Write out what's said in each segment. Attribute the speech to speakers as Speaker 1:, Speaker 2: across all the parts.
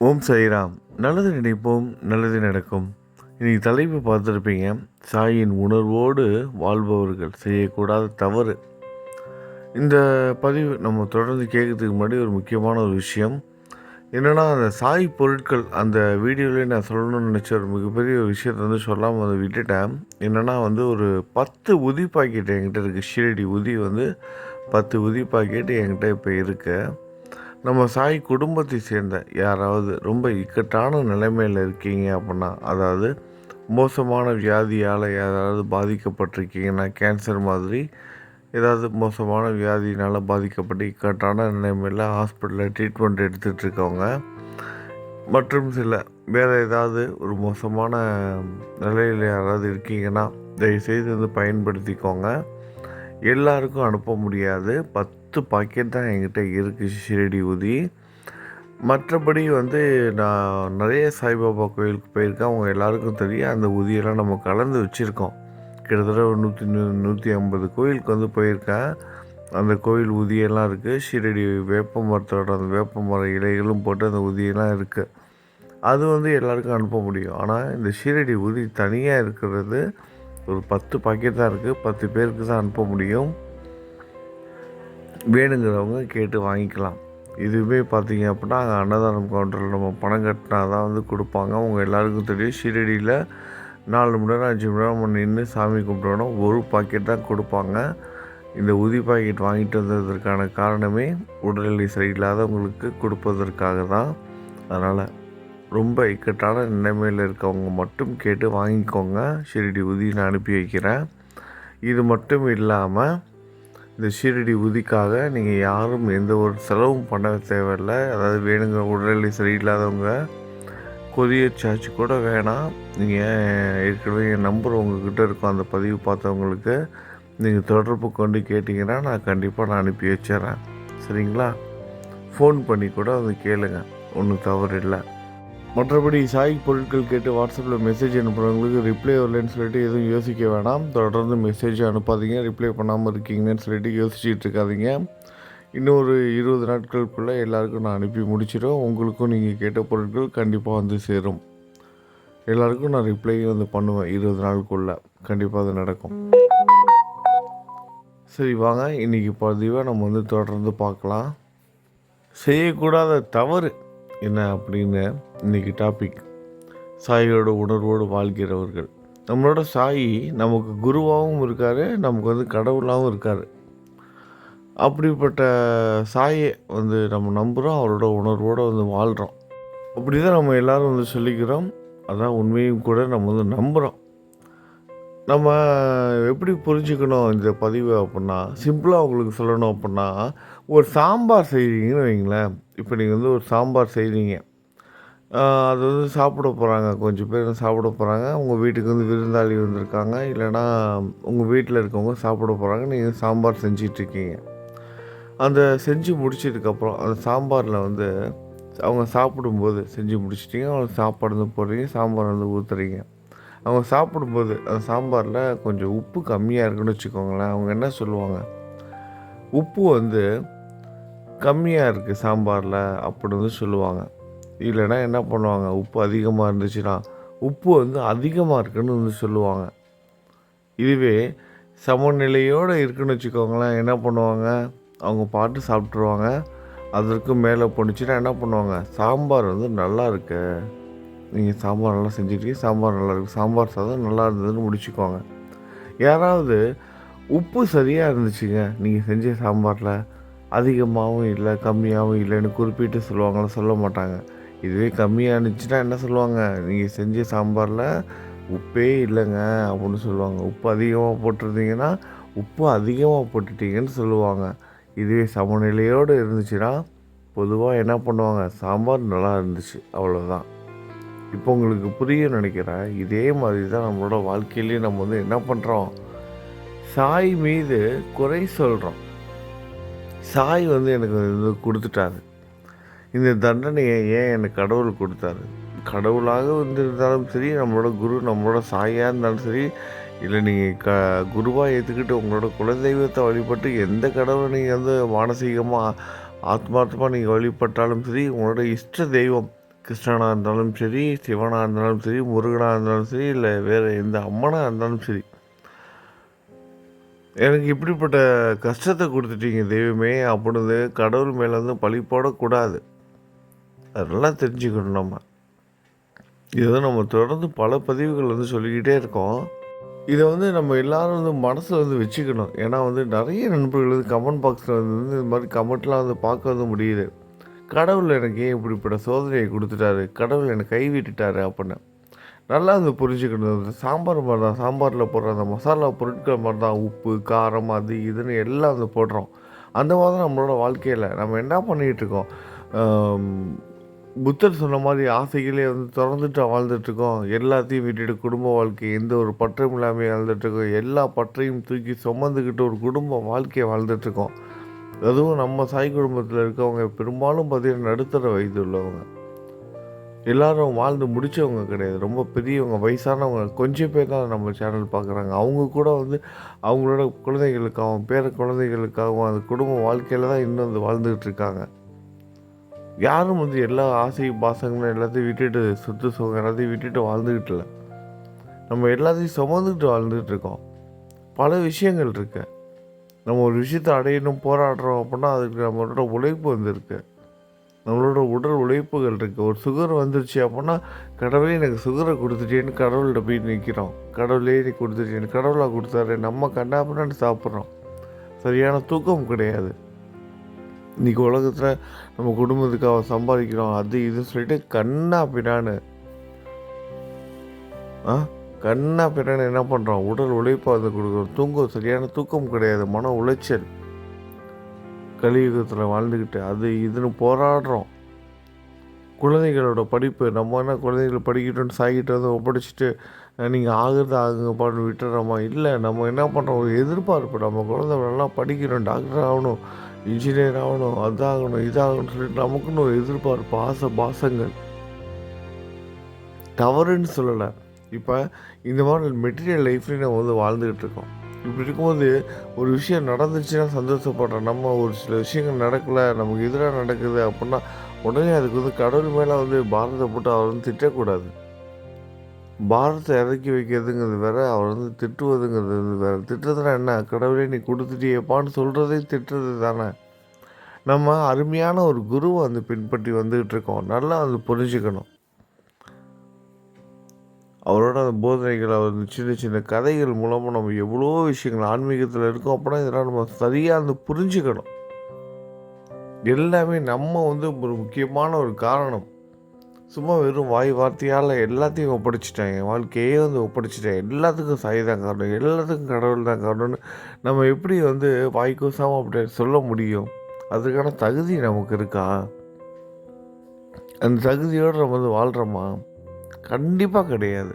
Speaker 1: ஓம் சாய்ராம். நல்லது நினைப்போம் நல்லது நடக்கும். இன்னைக்கு தலைப்பு பார்த்துருப்பீங்க சாயின் உணர்வோடு வாழ்பவர்கள் செய்யக்கூடாத தவறு. இந்த பதிவு நம்ம தொடர்ந்து கேட்கறதுக்கு முன்னாடி ஒரு முக்கியமான ஒரு விஷயம். என்னென்னா அந்த சாய் பொருட்கள் அந்த வீடியோவிலே நான் சொல்லணும்னு நினச்ச ஒரு மிகப்பெரிய ஒரு விஷயத்தை வந்து சொல்லாமல் வந்து விட்டுட்டேன். என்னென்னா வந்து ஒரு பத்து உதி பாக்கெட் என்கிட்ட இருக்குது ஷீரடி உதி வந்து பத்து உதி பாக்கெட் என்கிட்ட இப்போ இருக்குது நம்ம சாய் குடும்பத்தை சேர்ந்த யாராவது ரொம்ப இக்கட்டான நிலைமையில் இருக்கீங்க அப்படின்னா அதாவது மோசமான வியாதியால் யாராவது பாதிக்கப்பட்டிருக்கீங்கன்னா கேன்சர் மாதிரி ஏதாவது மோசமான வியாதியினால் பாதிக்கப்பட்டு இக்கட்டான நிலைமையில் ஹாஸ்பிட்டலில் ட்ரீட்மெண்ட் எடுத்துகிட்டு இருக்கவங்க மற்றும் சில வேறு ஏதாவது ஒரு மோசமான நிலையில் யாராவது இருக்கீங்கன்னா தயவுசெய்து வந்து பயன்படுத்திக்கோங்க. எல்லாருக்கும் அனுப்ப முடியாது. பத்து பாக்கெட் தான் என்கிட்ட இருக்குது ஷிரடி ஊதி. மற்றபடி வந்து நான் நிறைய சாய்பாபா கோயிலுக்கு போயிருக்கேன். அவங்க எல்லாருக்கும் தெரியும் அந்த ஊதியெல்லாம் நம்ம கலந்து வச்சுருக்கோம். கிட்டத்தட்ட ஒரு நூற்றி நூ நூற்றி ஐம்பது கோயிலுக்கு வந்து போயிருக்கேன். அந்த கோயில் ஊதியெல்லாம் இருக்குது ஷிரடி வேப்ப மரத்தோட அந்த வேப்ப மர இலைகளும் போட்டு அந்த ஊதியெல்லாம் இருக்குது அது வந்து எல்லாருக்கும் அனுப்ப முடியும். ஆனால் இந்த ஷீரடி ஊதி தனியாக இருக்கிறது ஒரு பத்து பாக்கெட் தான் இருக்குது பத்து பேருக்கு தான் அனுப்ப முடியும். வேணுங்கிறவங்க கேட்டு வாங்கிக்கலாம். இதுவே பார்த்தீங்க அப்படின்னா அங்கே அன்னதானம் கவுண்டரில் நம்ம பணம் கட்டினா தான் வந்து கொடுப்பாங்க. அவங்க எல்லாருக்கும் தெரியும். ஷீரடியில் நாலு மணி நேரம் அஞ்சு மணி நேரம் நம்ம நின்று சாமி கும்பிட்டோன்னா ஒரு பாக்கெட் தான் கொடுப்பாங்க. இந்த உதி பாக்கெட் வாங்கிட்டு வந்ததற்கான காரணமே உடல்நிலை சரியில்லாதவங்களுக்கு கொடுப்பதற்காக தான். அதனால் ரொம்ப இக்கட்டான நிலைமையில் இருக்கவங்க மட்டும் கேட்டு வாங்கிக்கோங்க. ஷிரடி உதி நான் அனுப்பி வைக்கிறேன். இது மட்டும் இல்லாமல் இந்த ஷீரடி உதிக்காக நீங்கள் யாரும் எந்த ஒரு செலவும் பண்ண தேவையில்லை. அதாவது வேணுங்கிற உடல்நிலை சரியில்லாதவங்க கொரியர் சார்ஜ் கூட வேணாம். நீங்கள் ஏற்கனவே என் நம்பர் உங்ககிட்ட இருக்கும். அந்த பதிவு பார்த்தவங்களுக்கு நீங்கள் தொடர்பு கொண்டு கேட்டிங்கன்னா நான் கண்டிப்பாக நான் அனுப்பி வச்சிடறேன். சரிங்களா? ஃபோன் பண்ணி கூட வந்து கேளுங்க. ஒன்றும் தவறு இல்லை. மற்றபடி சாய் பொருட்கள் கேட்டு வாட்ஸ்அப்பில் மெசேஜ் அனுப்புகிறவங்களுக்கு ரிப்ளை வரலன்னு சொல்லிட்டு எதுவும் யோசிக்க வேணாம். தொடர்ந்து மெசேஜ் அனுப்பாதீங்க. ரிப்ளை பண்ணாமல் இருக்கீங்கன்னு சொல்லிட்டு யோசிச்சுட்டு இருக்காதீங்க. இன்னொரு இருபது நாட்களுக்குள்ளே எல்லாருக்கும் நான் அனுப்பி முடிச்சிடும் உங்களுக்கும் நீங்கள் கேட்ட பொருட்கள் கண்டிப்பாக வந்து சேரும். எல்லாருக்கும் நான் ரிப்ளை வந்து பண்ணுவேன் இருபது நாளுக்குள்ளே. கண்டிப்பாக அது நடக்கும். சரி வாங்க. இன்றைக்கி பதிவாக நம்ம வந்து தொடர்ந்து பார்க்கலாம். செய்யக்கூடாத தவறு. என்ன அப்படின்னு இன்றைக்கி டாபிக் சாயோட உணர்வோடு வாழ்கிறவர்கள். நம்மளோட சாயி நமக்கு குருவாகவும் இருக்கார் நமக்கு வந்து கடவுளாகவும் இருக்கார். அப்படிப்பட்ட சாயை வந்து நம்ம நம்புகிறோம் அவரோட உணர்வோடு வந்து வாழ்கிறோம் அப்படி தான் நம்ம எல்லோரும் வந்து சொல்லிக்கிறோம். அதான் உண்மையும் கூட நம்ம வந்து நம்புகிறோம் நம்ம எப்படி புரிஞ்சுக்கணும் இந்த பதிவு அப்படின்னா சிம்பிளாக உங்களுக்கு சொல்லணும் அப்படின்னா ஒரு சாம்பார் செய்கிறீங்கன்னு வைங்களேன் இப்போ நீங்கள் வந்து ஒரு சாம்பார் செய்கிறீங்க அது வந்து சாப்பிட போகிறாங்க கொஞ்சம் பேர் சாப்பிட போகிறாங்க உங்கள் வீட்டுக்கு வந்து விருந்தாளி வந்திருக்காங்க. இல்லைனா உங்கள் வீட்டில் இருக்கவங்க சாப்பிட போகிறாங்க நீங்கள் சாம்பார் செஞ்சிட்ருக்கீங்க அந்த செஞ்சு முடிச்சதுக்கப்புறம் அந்த சாம்பாரில் வந்து அவங்க சாப்பிடும்போது செஞ்சு முடிச்சிட்டிங்க. அவங்க சாப்பாடு வந்து போடுறீங்க. சாம்பார் வந்து ஊற்றுறீங்க அவங்க சாப்பிடும்போது அந்த சாம்பாரில் கொஞ்சம் உப்பு கம்மியாக இருக்குன்னு வச்சுக்கோங்களேன். அவங்க என்ன சொல்லுவாங்க? உப்பு வந்து கம்மியாக இருக்குது சாம்பாரில் அப்படின்னு வந்து சொல்லுவாங்க. இல்லைன்னா என்ன பண்ணுவாங்க? உப்பு அதிகமாக இருந்துச்சுன்னா உப்பு வந்து அதிகமாக இருக்குன்னு வந்து சொல்லுவாங்க. இதுவே சமநிலையோடு இருக்குன்னு வச்சுக்கோங்களேன். என்ன பண்ணுவாங்க? அவங்க பாட்டு சாப்பிட்ருவாங்க அதற்கு மேலே போணுச்சுன்னா என்ன பண்ணுவாங்க? சாம்பார் வந்து நல்லா இருக்குது நீங்கள் சாம்பார் நல்லா செஞ்சுக்கிட்டீங்க. சாம்பார் நல்லாயிருக்கு சாம்பார் சாதம் நல்லா இருந்ததுன்னு முடிச்சுக்கோங்க. யாராவது உப்பு சரியாக இருந்துச்சுங்க. நீங்கள் செஞ்ச சாம்பாரில் அதிகமாகவும் இல்லை கம்மியாகவும் இல்லைன்னு குறிப்பிட்டு சொல்லுவாங்களா சொல்ல மாட்டாங்க. இதுவே கம்மியாக இருந்துச்சுன்னா என்ன சொல்லுவாங்க? நீங்கள் செஞ்ச சாம்பாரில் உப்பே இல்லைங்க அப்படின்னு சொல்லுவாங்க. உப்பு அதிகமாக போட்டிருந்தீங்கன்னா உப்பு அதிகமாக போட்டுட்டீங்கன்னு சொல்லுவாங்க. இதுவே சமநிலையோடு இருந்துச்சுன்னா பொதுவாக என்ன பண்ணுவாங்க? சாம்பார் நல்லா இருந்துச்சு. அவ்வளோதான் இப்போ உங்களுக்கு புரிய நினைக்கிறேன். இதே மாதிரி தான் நம்மளோட வாழ்க்கையிலேயே நம்ம வந்து என்ன பண்ணுறோம் சாய் மீது குறை சொல்கிறோம் சாய் வந்து எனக்கு இது கொடுத்துட்டாரு. இந்த தண்டனையை ஏன் எனக்கு கடவுள் கொடுத்தாரு? கடவுளாக வந்திருந்தாலும் சரி நம்மளோட குரு நம்மளோட சாயாக இருந்தாலும் சரி இல்லை நீங்கள் க குருவாக ஏற்றுக்கிட்டு உங்களோட குலதெய்வத்தை வழிபட்டு எந்த கடவுளை நீங்கள் வந்து மானசீகமாக ஆத்மார்த்தமாக நீங்கள் வழிபட்டாலும் சரி உங்களோட இஷ்ட தெய்வம் கிருஷ்ணனாக இருந்தாலும் சரி சிவனாக இருந்தாலும் சரி முருகனாக இருந்தாலும் சரி இல்லை வேறு எந்த அம்மனாக இருந்தாலும் சரி. எனக்கு இப்படிப்பட்ட கஷ்டத்தை கொடுத்துட்டீங்க தெய்வமே அப்படின்னு கடவுள் மேலே வந்து பழி போடக்கூடாது. அதெல்லாம் தெரிஞ்சுக்கணும் நம்ம. இதை நம்ம தொடர்ந்து பல பதிவுகள் வந்து சொல்லிக்கிட்டே இருக்கோம். இதை வந்து நம்ம எல்லாரும் வந்து மனசில் வந்து வச்சுக்கணும். ஏன்னா வந்து நிறைய நண்பர்கள் வந்து கமெண்ட் பாக்ஸில் வந்து இந்த மாதிரி கமெண்ட்லாம் வந்து பார்க்க வந்து முடியுது. கடவுள் எனக்கு ஏன் இப்படிப்பட்ட சோதனையை கொடுத்துட்டாரு? கடவுள் என்னை கைவிட்டுட்டாரு அப்படின்னு. நல்லா வந்து புரிஞ்சுக்கணும். சாம்பார் மாதிரி தான். சாம்பாரில் போடுற அந்த மசாலா பொருட்கள் மாதிரி தான். உப்பு காரம் அது இதுன்னு எல்லாம் வந்து போடுறோம். அந்த மாதிரி தான் நம்மளோட வாழ்க்கையில். நம்ம என்ன பண்ணிகிட்ருக்கோம் புத்தர் சொன்ன மாதிரி ஆசைகளே வந்து திறந்துட்டு வாழ்ந்துட்டுருக்கோம் எல்லாத்தையும் விட்டுட்டு குடும்ப வாழ்க்கை எந்த ஒரு பற்றும் இல்லாமல் வாழ்ந்துட்டுருக்கோம் எல்லா பற்றையும் தூக்கி சுமந்துக்கிட்டு ஒரு குடும்ப வாழ்க்கையை வாழ்ந்துட்டுருக்கோம் அதுவும் நம்ம சாய் குடும்பத்தில் இருக்கவங்க பெரும்பாலும் பார்த்தீங்கன்னா நடுத்தர வயது உள்ளவங்க. எல்லாரும் வாழ்ந்து முடிச்சவங்க கிடையாது. ரொம்ப பெரியவங்க வயசானவங்க கொஞ்சம் பேர் தான் நம்ம சேனல் பார்க்குறாங்க அவங்க கூட வந்து அவங்களோட குழந்தைகளுக்காகவும் பேர குழந்தைகளுக்காகவும் அந்த குடும்ப வாழ்க்கையில் தான் இன்னும் வந்து வாழ்ந்துக்கிட்டு இருக்காங்க. யாரும் வந்து எல்லா ஆசை பாசங்களும் எல்லாத்தையும் விட்டுட்டு சொத்து சுகம் எல்லாத்தையும் விட்டுட்டு வாழ்ந்துக்கிட்டு இல்லை. நம்ம எல்லாத்தையும் சுமந்துக்கிட்டு வாழ்ந்துக்கிட்டு இருக்கோம். பல விஷயங்கள் இருக்குது நம்ம ஒரு விஷயத்தை அடையணும் போராடுறோம் அப்படின்னா அதுக்கு நம்மளோட உழைப்பு வந்திருக்கு. நம்மளோட உடல் உழைப்புகள் இருக்குது ஒரு சுகர் வந்துருச்சு அப்படின்னா கடவுளே எனக்கு சுகரை கொடுத்துட்டேன்னு கடவுள்கிட்ட போய் நிற்கிறோம் கடவுளே நீ கொடுத்துட்டேன்னு கடவுளாக கொடுத்தாரு. நம்ம கண்டாப்பண்ணு சாப்பிட்றோம். சரியான தூக்கம் கிடையாது. இன்றைக்கி உலகத்தில் நம்ம குடும்பத்துக்காக சம்பாதிக்கிறோம். அது இதுன்னு சொல்லிட்டு கண்ணா பின்னான்னு. ஆ? கண்ணா பின்னான்னு என்ன பண்ணுறோம் உடல் உழைப்பாதை கொடுக்குறோம். தூக்கம் சரியான தூக்கம் கிடையாது. மன உளைச்சல். கலியுகத்தில் வாழ்ந்துக்கிட்டு அது இதுன்னு போராடுறோம். குழந்தைகளோட படிப்பு நம்ம என்ன குழந்தைகள் படிக்கட்டும்னு சாகிட்டு வந்து ஒப்படைச்சிட்டு நீங்கள் ஆகுறது ஆகுங்கப்பான்னு விட்டுறோமா? இல்லை நம்ம என்ன பண்ணுறோம் ஒரு எதிர்பார்ப்பு. நம்ம குழந்தை நல்லா படிக்கணும் டாக்டர் ஆகணும் இன்ஜினியர் ஆகணும் அதாகணும் இதாகணும்னு சொல்லிட்டு நமக்குன்னு ஒரு எதிர்பார்ப்பு ஆசை பாசங்கள். தவறுன்னு சொல்லலை. இப்போ இந்த மாதிரி மெட்டீரியல் லைஃப்லேயும் நம்ம வந்து வாழ்ந்துக்கிட்டு இருக்கோம். இப்படி இருக்கும்போது ஒரு விஷயம் நடந்துச்சுன்னா சந்தோஷப்படுறோம். நம்ம ஒரு சில விஷயங்கள் நடக்கலை நமக்கு எதிராக நடக்குது அப்படின்னா உடனே அதுக்கு வந்து கடவுள் மேலே வந்து பாரத்தை போட்டு அவர் வந்து திட்டக்கூடாது. பாரத்தை இறக்கி வைக்கிறதுங்கிறது வேற அவர் வந்து திட்டுவதுங்கிறது வந்து வேற. திட்டுறதுனா என்ன? கடவுளே நீ கொடுத்துட்டியப்பான்னு சொல்கிறதே திட்டுறது தானே. நம்ம அருமையான ஒரு குருவை வந்து பின்பற்றி வந்துக்கிட்டு இருக்கோம். நல்லா வந்து புரிஞ்சுக்கணும். அவரோட அந்த போதனைகள் அவர் சின்ன சின்ன கதைகள் மூலமாக நம்ம எவ்வளோ விஷயங்கள் ஆன்மீகத்தில் இருக்கோம் அப்படின்னா இதெல்லாம் நம்ம சரியாக வந்து புரிஞ்சுக்கணும். எல்லாமே நம்ம வந்து ஒரு முக்கியமான ஒரு காரணம். சும்மா வெறும் வாய் வார்த்தையால் எல்லாத்தையும் ஒப்படைச்சிட்டேன் என் வாழ்க்கையே வந்து ஒப்படைச்சிட்டேன் எல்லாத்துக்கும் சாய் தான் காரணம். எல்லாத்துக்கும் கடவுள் தான் காரணம்னு நம்ம எப்படி வந்து வாய் கூசாமல் அப்படி சொல்ல முடியும்? அதுக்கான தகுதி நமக்கு இருக்கா? அந்த தகுதியோடு நம்ம வந்து வாழ்கிறோமா கண்டிப்பாக கிடையாது.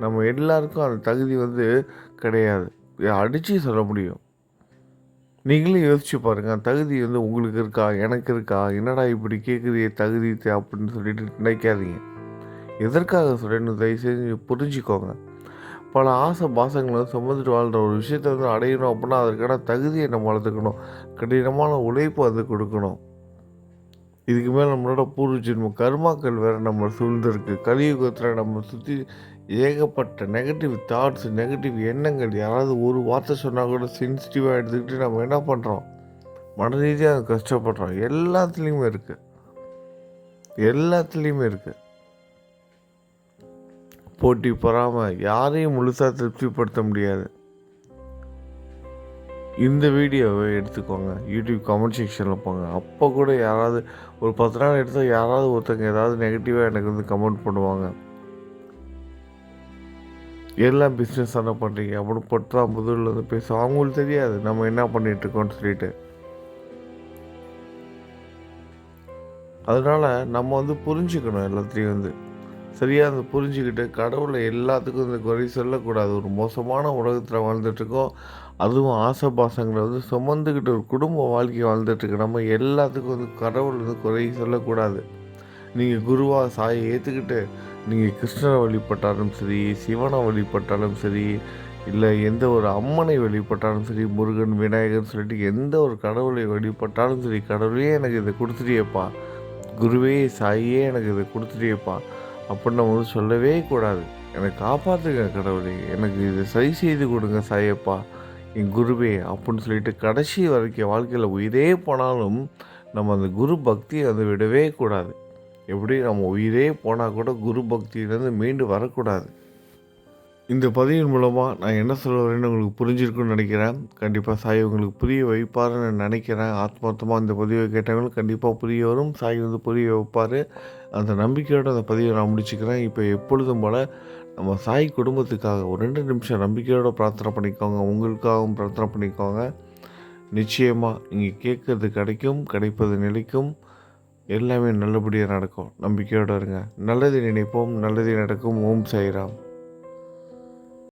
Speaker 1: நம்ம எல்லாருக்கும் அந்த தகுதி வந்து கிடையாது. அடித்து சொல்ல முடியும். நீங்களே யோசிச்சு பாருங்கள் தகுதி வந்து உங்களுக்கு இருக்கா எனக்கு இருக்கா? என்னடா இப்படி கேட்குது தகுதி தே- அப்படின்னு சொல்லிட்டு நினைக்காதீங்க. எதற்காக சொல்லணும் தயவு செஞ்சு புரிஞ்சுக்கோங்க. பல ஆசை பாசங்களை சுமந்துட்டு வாழ்கிற ஒரு விஷயத்தை வந்து அடையணும் அப்படின்னா அதற்கான தகுதியை நம்ம வளர்த்துக்கணும். கடினமான உழைப்பு அது கொடுக்கணும். இதுக்கு மேலே நம்மளோட பூர்வ ஜென்ம கர்மாக்கள் வேறு நம்மளை சூழ்ந்திருக்கு. கலியுகத்தில் நம்ம சுற்றி ஏகப்பட்ட நெகட்டிவ் தாட்ஸ் நெகட்டிவ் எண்ணங்கள் யாராவது ஒரு வார்த்தை சொன்னால் கூட சென்சிட்டிவாக எடுத்துக்கிட்டு நம்ம என்ன பண்ணுறோம் மன ரீதியாக கஷ்டப்படுறோம். எல்லாத்துலேயுமே இருக்குது எல்லாத்துலேயுமே இருக்குது போட்டி பொறாமல் யாரையும் முழுசாக திருப்திப்படுத்த முடியாது. இந்த வீடியோவை எடுத்துக்கோங்க. யூடியூப் கமெண்ட் செக்ஷனில் போங்க. அப்போ கூட யாராவது ஒரு பத்து நாள் எடுத்தால் யாராவது ஒருத்தங்க ஏதாவது நெகட்டிவாக எனக்கு வந்து கமெண்ட் பண்ணுவாங்க. எல்லாம் பிஸ்னஸ் தானே பண்ணுறீங்க அப்படின்னு பட்டு தான் முதல்ல வந்து பேசுவோம் அவங்களுக்கு தெரியாது. நம்ம என்ன பண்ணிகிட்ருக்கோன்னு சொல்லிட்டு. அதனால் நம்ம வந்து புரிஞ்சுக்கணும் எல்லாத்தையும் வந்து. சரியாக அதை புரிஞ்சுக்கிட்டு கடவுளை எல்லாத்துக்கும் இந்த குறை சொல்லக்கூடாது. ஒரு மோசமான உலகத்தில் வாழ்ந்துட்டுருக்கோம். அதுவும் ஆசை பாசங்களை வந்து சுமந்துக்கிட்டு ஒரு குடும்ப வாழ்க்கை வாழ்ந்துட்டுருக்கு. நம்ம எல்லாத்துக்கும் வந்து கடவுள் வந்து குறை சொல்லக்கூடாது. நீங்கள் குருவா சாயை ஏற்றுக்கிட்டு நீங்கள் கிருஷ்ணரை வழிபட்டாலும் சரி சிவனை வழிபட்டாலும் சரி இல்லை எந்த ஒரு அம்மனை வழிபட்டாலும் சரி முருகன் விநாயகர் சொல்லிட்டு எந்த ஒரு கடவுளை வழிபட்டாலும் சரி கடவுளே எனக்கு இதை கொடுத்துட்டியப்பா. குருவே சாயே எனக்கு இதை கொடுத்துட்டேப்பா அப்படின்னு நம்ம வந்து சொல்லவே கூடாது. என்னை காப்பாற்றுங்க கடவுளே. எனக்கு இதை சரி செய்து கொடுங்க சாயப்பா. என் குருவே அப்படின்னு சொல்லிட்டு கடைசி வரைக்கும் வாழ்க்கையில் உயிரே போனாலும் நம்ம அந்த குரு பக்தியை வந்து விடவே கூடாது. எப்படி நம்ம உயிரே போனால் கூட குரு பக்தியிலேருந்து மீண்டு வரக்கூடாது. இந்த பதிவின் மூலமாக நான் என்ன சொல்ல வரேன்னு உங்களுக்கு புரிஞ்சிருக்குன்னு நினைக்கிறேன். கண்டிப்பாக சாய் உங்களுக்கு புரிய வைப்பாருன்னு நினைக்கிறேன். ஆத்மார்த்தமாக இந்த பதிவை கேட்டவங்களும் கண்டிப்பாக புரிய வரும். சாய் வந்து புரிய வைப்பார். அந்த நம்பிக்கையோடு அந்த பதிவை நான் முடிச்சுக்கிறேன். இப்போ எப்பொழுதும் போல் நம்ம சாய் குடும்பத்துக்காக ஒரு ரெண்டு நிமிஷம் நம்பிக்கையோடு பிரார்த்தனை பண்ணிக்கோங்க. உங்களுக்காகவும் பிரார்த்தனை பண்ணிக்கோங்க. நிச்சயமாக நீங்கள் கேட்கறது கிடைக்கும் கிடைப்பது நிலைக்கும். எல்லாமே நல்லபடியாக நடக்கும். நம்பிக்கையோடு இருங்க. நல்லது நினைப்போம் நல்லது நடக்கும். ஓம் சாய்ராம்.